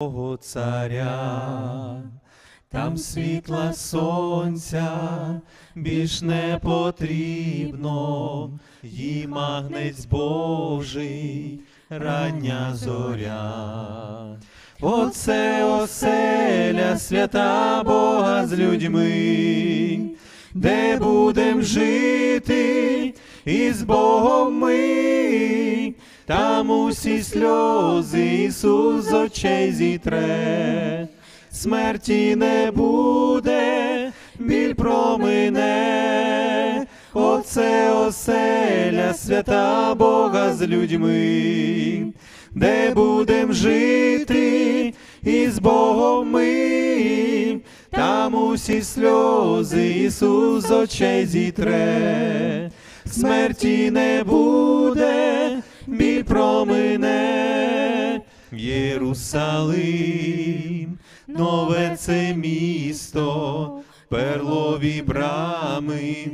Богу царя, там світла сонця більш не потрібно, їм агнець Божий, рання зоря. Оце оселя свята Бога з людьми, де будем жити із Богом ми, там усі сльози Ісус з очей зітре, смерті не буде, біль промине, оце оселя свята Бога з людьми, де будем жити із Богом ми, там усі сльози Ісус з очей зітре, смерті не буде, біль промине, Єрусалим, нове це місто, перлові брами,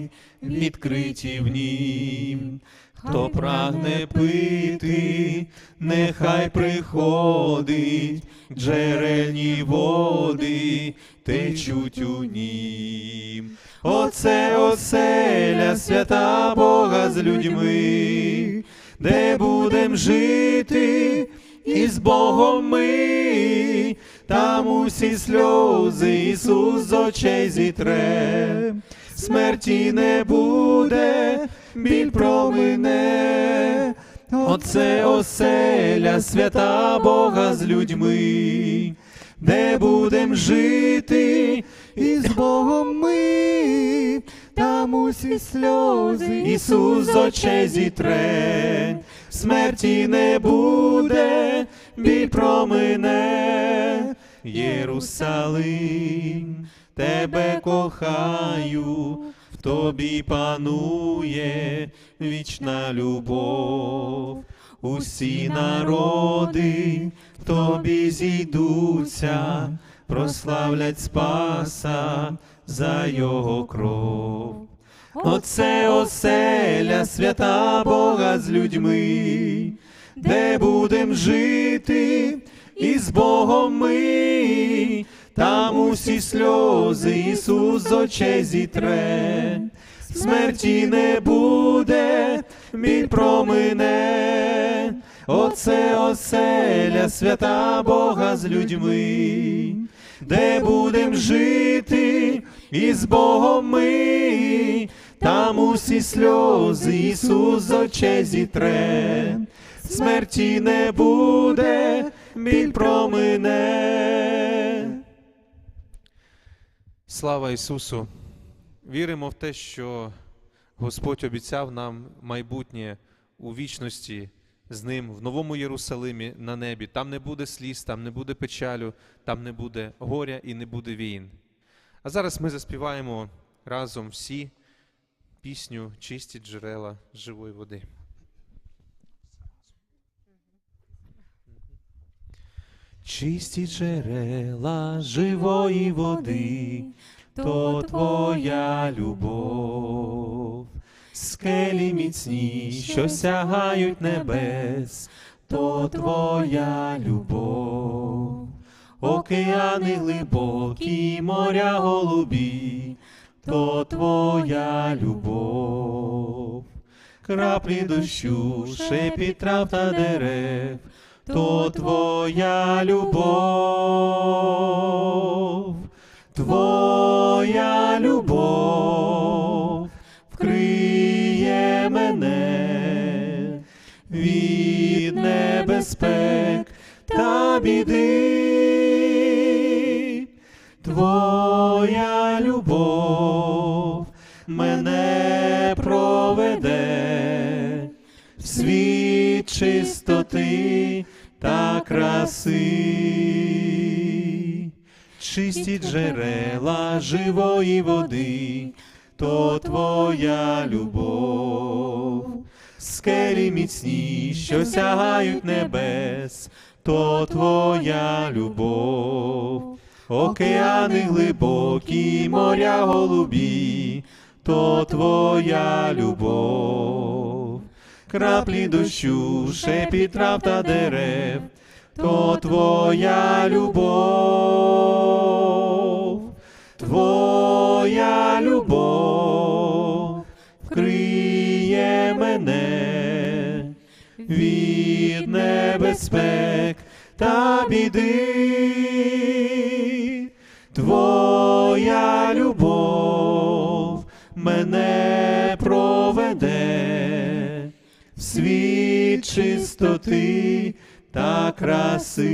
відкриті в нім. Хто прагне пити, нехай приходить, джерельні води течуть у нім. Оце оселя свята Бога з людьми, де будем жити із Богом ми, там усі сльози Ісус з очей зітре, смерті не буде, біль промине, оце оселя свята Бога з людьми, де будем жити із Богом ми, там усі сльози Ісус з очей зітре, смерті не буде, біль промине, Єрусалим, тебе кохаю, в тобі панує вічна любов. Усі народи в тобі зійдуться, прославлять Спаса за його кров. Оце оселя свята Бога з людьми, де будем жити із Богом ми, там усі сльози Ісус з очей зітре, смерті не буде, біль промине, оце оселя свята Бога з людьми, де будем жити із Богом ми, там усі сльози Ісус з очей зітре, смерті не буде, біль промине. Слава Ісусу! Віримо в те, що Господь обіцяв нам майбутнє у вічності з Ним в Новому Єрусалимі на небі. Там не буде сліз, там не буде печалю, там не буде горя і не буде війн. А зараз ми заспіваємо разом всі пісню Чисті джерела живої води. Чисті джерела живої води, то твоя любов, скелі міцні, що сягають небес, то твоя любов, океани глибокі, моря голубі, то твоя любов, краплі дощу, шепіт трав та дерев, то твоя любов, твоя любов вкриє мене від небезпек та біди. Твоя любов мене проведе в світ чистоти та краси, чисті джерела живої води, то твоя любов, скелі міцні, що сягають небес, то твоя любов, океани глибокі, моря голубі, то твоя любов. краплі дощу, шепіт трав та дерев, то твоя любов, твоя любов вкриє мене від небезпек та біди. Твоя любов мене проведе в світ чистоти та краси.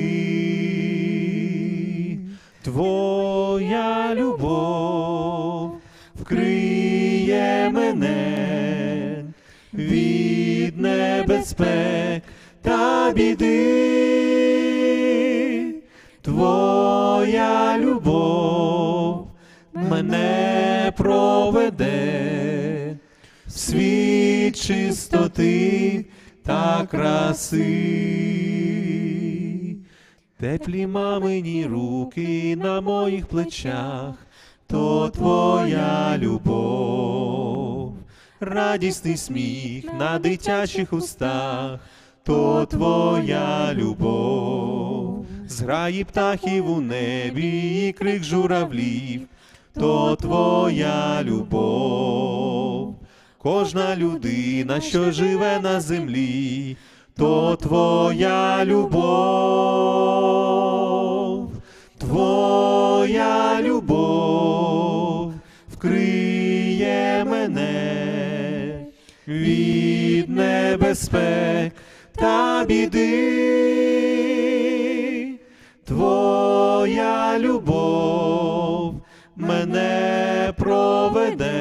Твоя любов вкриє мене від небезпек та біди. Твоя любов мене проведе в світ чистоти та краси. Теплі мамині руки на моїх плечах, то твоя любов, радісний сміх на дитячих устах, то твоя любов, зграї птахів у небі і крик журавлів, то твоя любов, кожна людина, що живе на землі, то твоя любов, твоя любов вкриє мене від небезпек та біди. Твоя любов мене проведе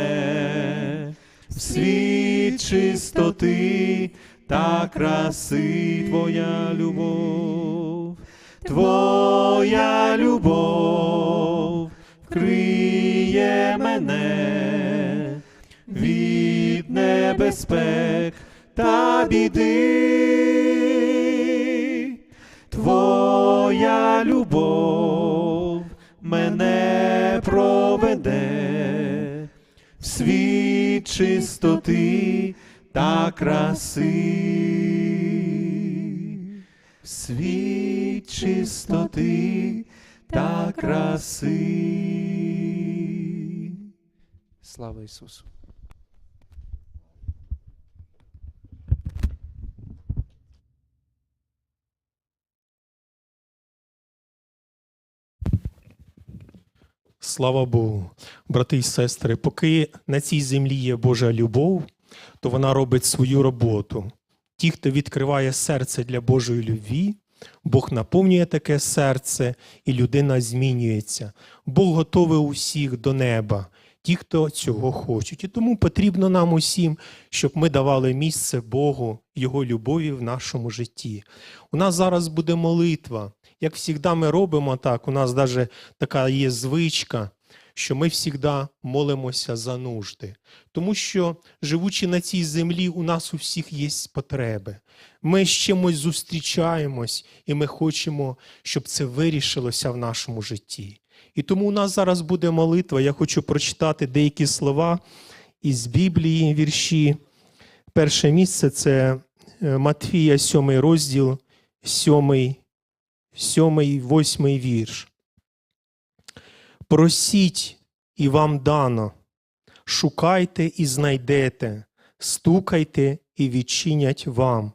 в світ чистоти та краси. Твоя любов, Твоя любов вкриє мене від небезпек та біди. Твоя любов мене проведе в світ чистоти та краси, в світ чистоти та краси. Слава Ісусу! Слава Богу, брати і сестри, поки на цій землі є Божа любов, то вона робить свою роботу. Ті, хто відкриває серце для Божої любві, Бог наповнює таке серце, і людина змінюється. Бог готовий усіх до неба, ті, хто цього хочуть. І тому потрібно нам усім, щоб ми давали місце Богу, Його любові в нашому житті. У нас зараз буде молитва. Як завжди ми робимо так, у нас навіть така є звичка, що ми завжди молимося за нужди. Тому що, живучи на цій землі, у нас у всіх є потреби. Ми з чимось зустрічаємось, і ми хочемо, щоб це вирішилося в нашому житті. І тому у нас зараз буде молитва. Я хочу прочитати деякі слова із Біблії, вірші. Перше місце це е, Матфія, 7 розділ, 7, 7, 8 вірш. Просіть, і вам дано, шукайте і знайдете, стукайте і відчинять вам.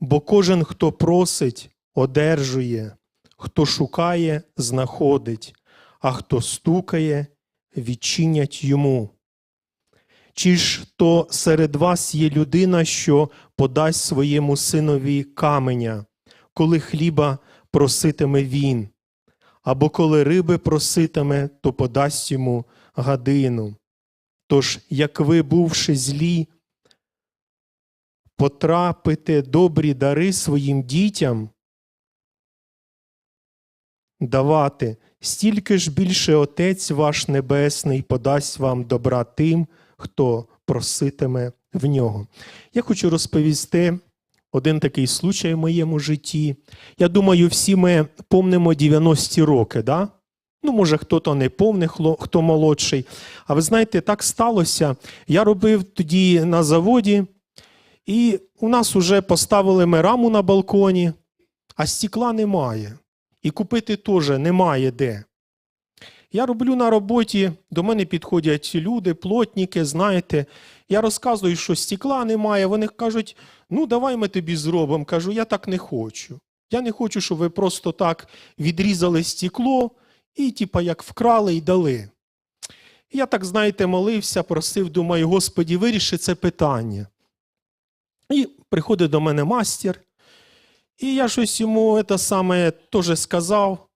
Бо кожен, хто просить, одержує, хто шукає, знаходить, а хто стукає, відчинять йому. Чи ж то серед вас є людина, що подасть своєму синові каменя, коли хліба проситиме він, або коли риби проситиме, то подасть йому гадину. Тож, як ви, бувши злі, потрапите добрі дари своїм дітям, давати, стільки ж більше Отець ваш Небесний подасть вам добра тим, хто проситиме в нього. Я хочу розповісти один такий случай в моєму житті. Я думаю, всі ми помнимо 90-ті роки, да? Ну, може, хто-то не повне, хто молодший. А ви знаєте, так сталося. Я робив тоді на заводі, і у нас вже поставили ми раму на балконі. а стекла немає. І купити теж немає де. Я роблю на роботі, до мене підходять люди, плотники, знаєте. Я розказую, що стекла немає. Вони кажуть, ну давай ми тобі зробимо. Кажу, я так не хочу. Я не хочу, щоб ви просто так відрізали стекло і, типа, як вкрали і дали. Я так, знаєте, молився, просив, думаю, Господі, виріши це питання. І приходить до мене мастер, і я щось йому це саме теж сказав.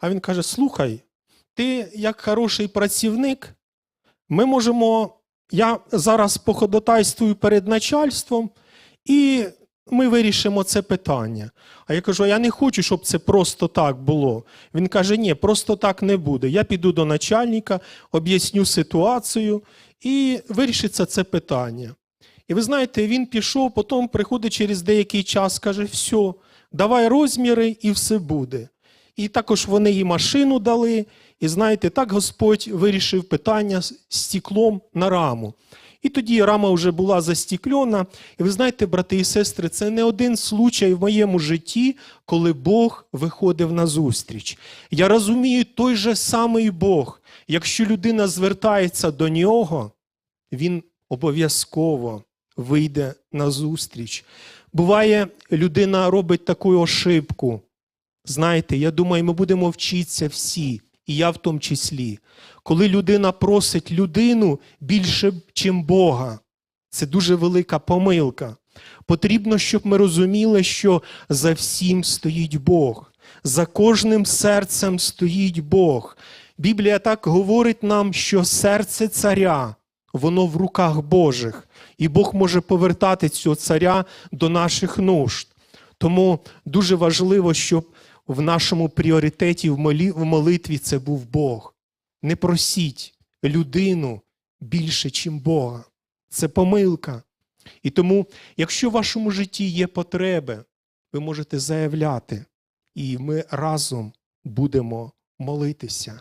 А він каже: слухай, ти як хороший працівник, ми можемо. Я зараз походотайствую перед начальством, і ми вирішимо це питання. А я кажу: я не хочу, щоб це просто так було. Він каже: ні, просто так не буде. Я піду до начальника, об'ясню ситуацію і вирішиться це питання. І ви знаєте, він пішов, потім приходить через деякий час, каже: все, давай розміри, і все буде. І також вони їй машину дали. І знаєте, так Господь вирішив питання з стеклом на раму. І тоді рама вже була застіклена. І ви знаєте, брати і сестри, це не один случай в моєму житті, коли Бог виходив на зустріч. Я розумію, той же самий Бог, якщо людина звертається до нього, він обов'язково вийде на зустріч. Буває, людина робить таку ошибку. Знаєте, я думаю, ми будемо вчитися всі, і я в тому числі. Коли людина просить людину більше, чим Бога, це дуже велика помилка. Потрібно, щоб ми розуміли, що за всім стоїть Бог, за кожним серцем стоїть Бог. Біблія так говорить нам, що серце царя, воно в руках Божих, і Бог може повертати цього царя до наших нужд. Тому дуже важливо, щоб в нашому пріоритеті в молитві це був Бог. Не просіть людину більше, чим Бога. Це помилка. І тому, якщо в вашому житті є потреби, ви можете заявляти, і ми разом будемо молитися.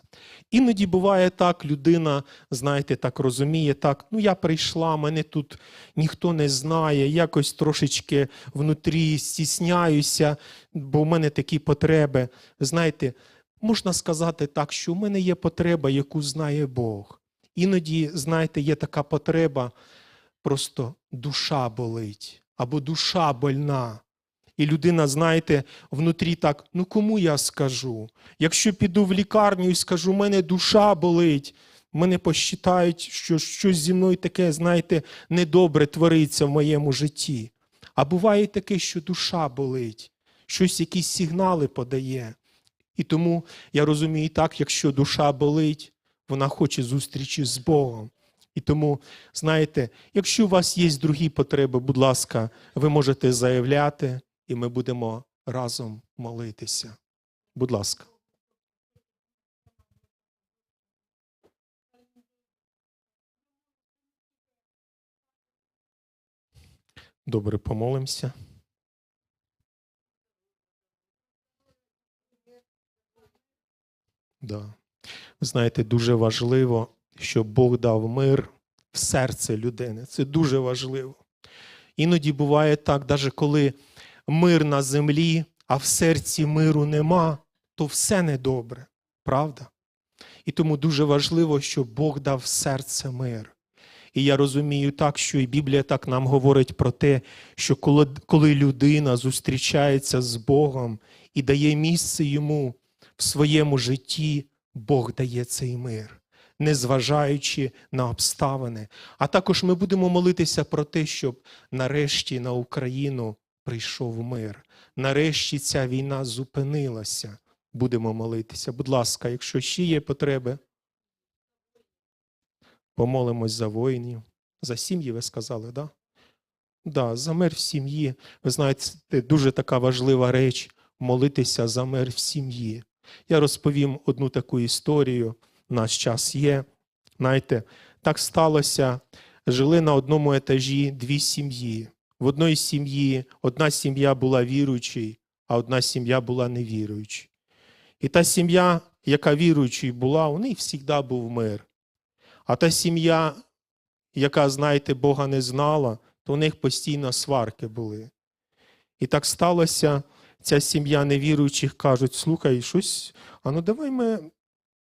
Іноді буває так, людина, знаєте, так розуміє, так, ну я прийшла, мене тут ніхто не знає, якось трошечки внутрі стісняюся, бо в мене такі потреби. Знаєте, можна сказати так, що в мене є потреба, яку знає Бог. Іноді, знаєте, є така потреба, просто душа болить або душа больна. І людина, знаєте, внутрі так, ну кому я скажу? Якщо піду в лікарню і скажу, у мене душа болить, мене посчитають, що щось зі мною таке, знаєте, недобре твориться в моєму житті. А буває таке, що душа болить, щось якісь сигнали подає. І тому я розумію так, якщо душа болить, вона хоче зустрічі з Богом. І тому, знаєте, якщо у вас є другі потреби, будь ласка, ви можете заявляти, і ми будемо разом молитися. Будь ласка. Добре, помолимося. Да. Знаєте, дуже важливо, щоб Бог дав мир в серце людини. Це дуже важливо. Іноді буває так, навіть коли мир на землі, а в серці миру нема, то все недобре, правда? І тому дуже важливо, щоб Бог дав серце мир. І я розумію так, що і Біблія так нам говорить про те, що коли, коли людина зустрічається з Богом і дає місце йому в своєму житті, Бог дає цей мир, незважаючи на обставини. А також ми будемо молитися про те, щоб нарешті на Україну прийшов мир. Нарешті ця війна зупинилася. Будемо молитися. Будь ласка, якщо ще є потреби, помолимось за воїнів. За сім'ї ви сказали, так? Да? Да, за мир в сім'ї. Ви знаєте, дуже така важлива реч молитися за мир в сім'ї. Я розповім одну таку історію. Наш час є. Знаєте, так сталося. Жили на одному етажі дві сім'ї. В одній сім'ї одна сім'я була віруючою, а одна сім'я була невіруючою. І та сім'я, яка віруючою була, у них завжди був мир. А та сім'я, яка, знаєте, Бога не знала, то у них постійно сварки були. І так сталося, ця сім'я невіруючих кажуть: слухай, щось, а ну давай ми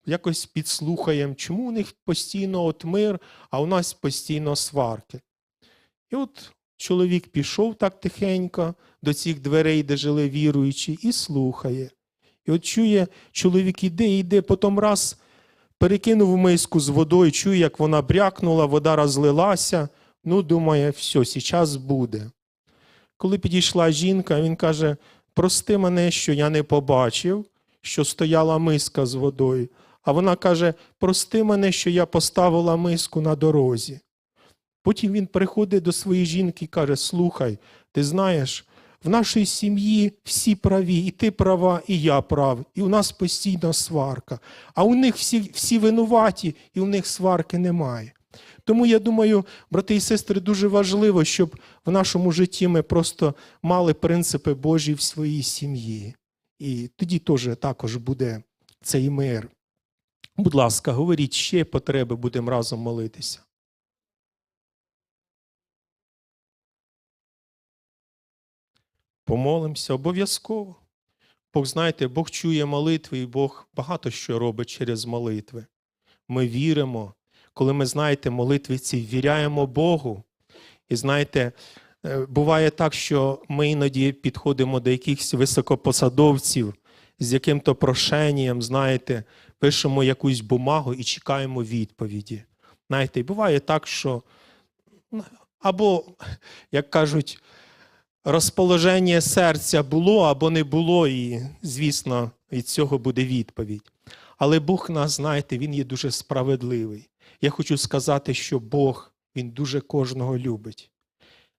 якось підслухаємо, чому у них постійно от мир, а у нас постійно сварки. І от чоловік пішов так тихенько до цих дверей, де жили віруючі, і слухає. І от чує, чоловік іде, іде, потім раз перекинув миску з водою, чує, як вона брякнула, вода розлилася. Ну, думає, все, зараз буде. Коли підійшла жінка, він каже: прости мене, що я не побачив, що стояла миска з водою. А вона каже: прости мене, що я поставила миску на дорозі. Потім він приходить до своєї жінки і каже: Слухай, ти знаєш, в нашій сім'ї всі праві, і ти права, і я прав, і у нас постійно сварка. А у них всі, всі винуваті, і у них сварки немає. Тому я думаю, брати і сестри, дуже важливо, щоб в нашому житті ми просто мали принципи Божі в своїй сім'ї. І тоді теж також буде цей мир. Будь ласка, говоріть ще потреби, будемо разом молитися. Помолимося обов'язково. Бог, знаєте, Бог чує молитви, і Бог багато що робить через молитви. Ми віримо, коли ми, знаєте, молитви ці віряємо Богу. І знаєте, е, буває так, що ми іноді підходимо до якихось високопосадовців з яким-то прошенням, знаєте, пишемо якусь бумагу і чекаємо відповіді. Знаєте, і буває так, що ну, або, як кажуть, розположення серця було або не було, і, звісно, від цього буде відповідь. Але Бог нас, знаєте, Він є дуже справедливий. Я хочу сказати, що Бог, Він дуже кожного любить.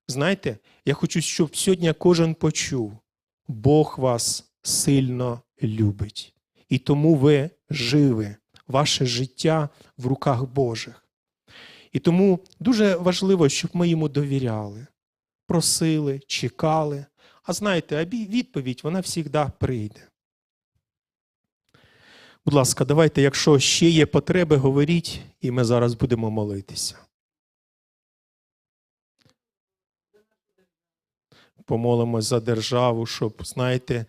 Знаєте, я хочу, щоб сьогодні кожен почув, Бог вас сильно любить. І тому ви живі, ваше життя в руках Божих. І тому дуже важливо, щоб ми йому довіряли, просили, чекали. А знаєте, відповідь вона завжди прийде. Будь ласка, давайте, якщо ще є потреби, говоріть, і ми зараз будемо молитися. Помолимось за державу, щоб, знаєте,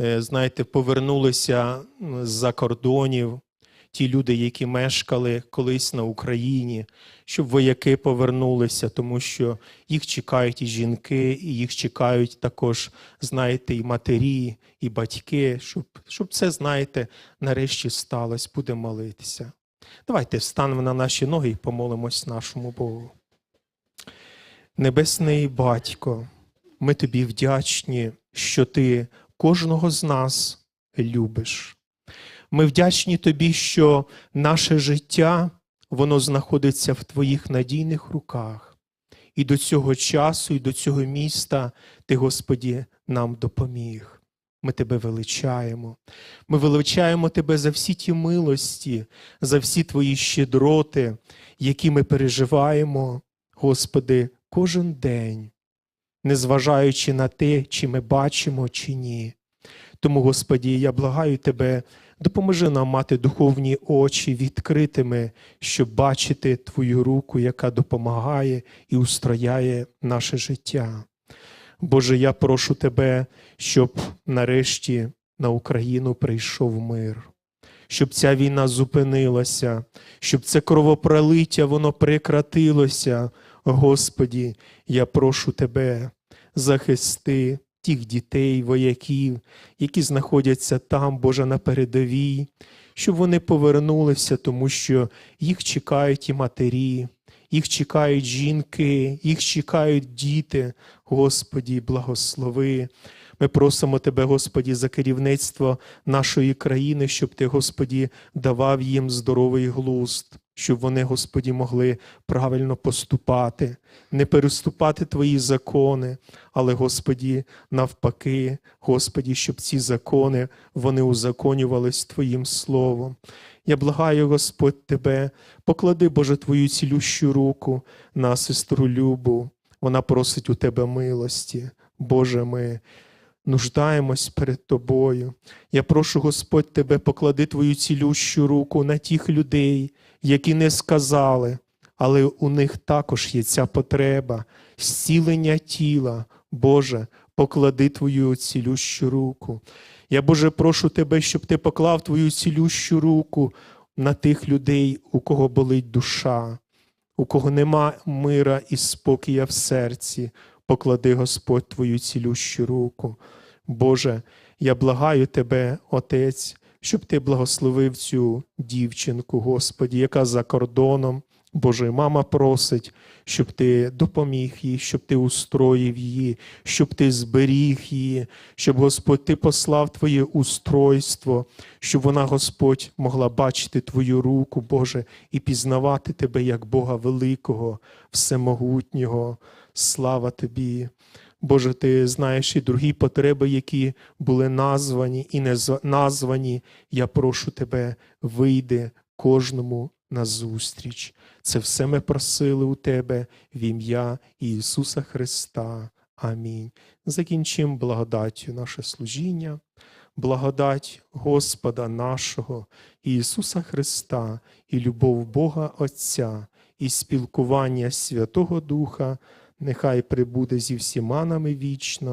е, знаєте, повернулися з-за кордонів ті люди, які мешкали колись на Україні, щоб вояки повернулися, тому що їх чекають і жінки, і їх чекають також, знаєте, і матері, і батьки, щоб, щоб це, знаєте, нарешті сталося, будемо молитися. Давайте встанемо на наші ноги і помолимось нашому Богу. Небесний Батько, ми тобі вдячні, що ти кожного з нас любиш. Ми вдячні тобі, що наше життя воно знаходиться в твоїх надійних руках. І до цього часу, і до цього міста ти, Господі, нам допоміг. Ми тебе величаємо. Ми величаємо тебе за всі ті милості, за всі твої щедроти, які ми переживаємо, Господи, кожен день, незважаючи на те, чи ми бачимо, чи ні. Тому, Господі, я благаю Тебе, допоможи нам мати духовні очі відкритими, щоб бачити Твою руку, яка допомагає і устрояє наше життя. Боже, я прошу Тебе, щоб нарешті на Україну прийшов мир, щоб ця війна зупинилася, щоб це кровопролиття воно прекратилося. Господі, я прошу Тебе, захисти тих дітей, вояків, які знаходяться там, Боже, на передовій, щоб вони повернулися, тому що їх чекають і матері, їх чекають жінки, їх чекають діти. Господі, благослови. Ми просимо Тебе, Господі, за керівництво нашої країни, щоб Ти, Господі, давав їм здоровий глузд, щоб вони, Господі, могли правильно поступати, не переступати Твої закони, але, Господі, навпаки, Господі, щоб ці закони вони узаконювались Твоїм Словом. Я благаю, Господь, Тебе, поклади, Боже, Твою цілющу руку на сестру Любу. Вона просить у Тебе милості. Боже, ми нуждаємось перед Тобою. Я прошу, Господь, Тебе, поклади Твою цілющу руку на тих людей, які не сказали, але у них також є ця потреба, зцілення тіла. Боже, поклади твою цілющу руку. Я, Боже, прошу тебе, щоб ти поклав твою цілющу руку на тих людей, у кого болить душа, у кого нема мира і спокія в серці. Поклади, Господь, твою цілющу руку. Боже, я благаю тебе, Отець, щоб ти благословив цю дівчинку, Господі, яка за кордоном. Боже, мама просить, щоб ти допоміг їй, щоб ти устроїв її, щоб ти зберіг її, щоб Господь ти послав Твоє устройство, щоб вона, Господь, могла бачити Твою руку, Боже, і пізнавати Тебе як Бога великого, всемогутнього. Слава Тобі. Боже, ти знаєш і другі потреби, які були названі і не названі. Я прошу тебе, вийди кожному назустріч. Це все ми просили у тебе в ім'я Ісуса Христа. Амінь. Закінчимо благодаттю наше служіння, благодать Господа нашого Ісуса Христа і любов Бога Отця, і спілкування Святого Духа нехай прибуде зі всіма нами вічно.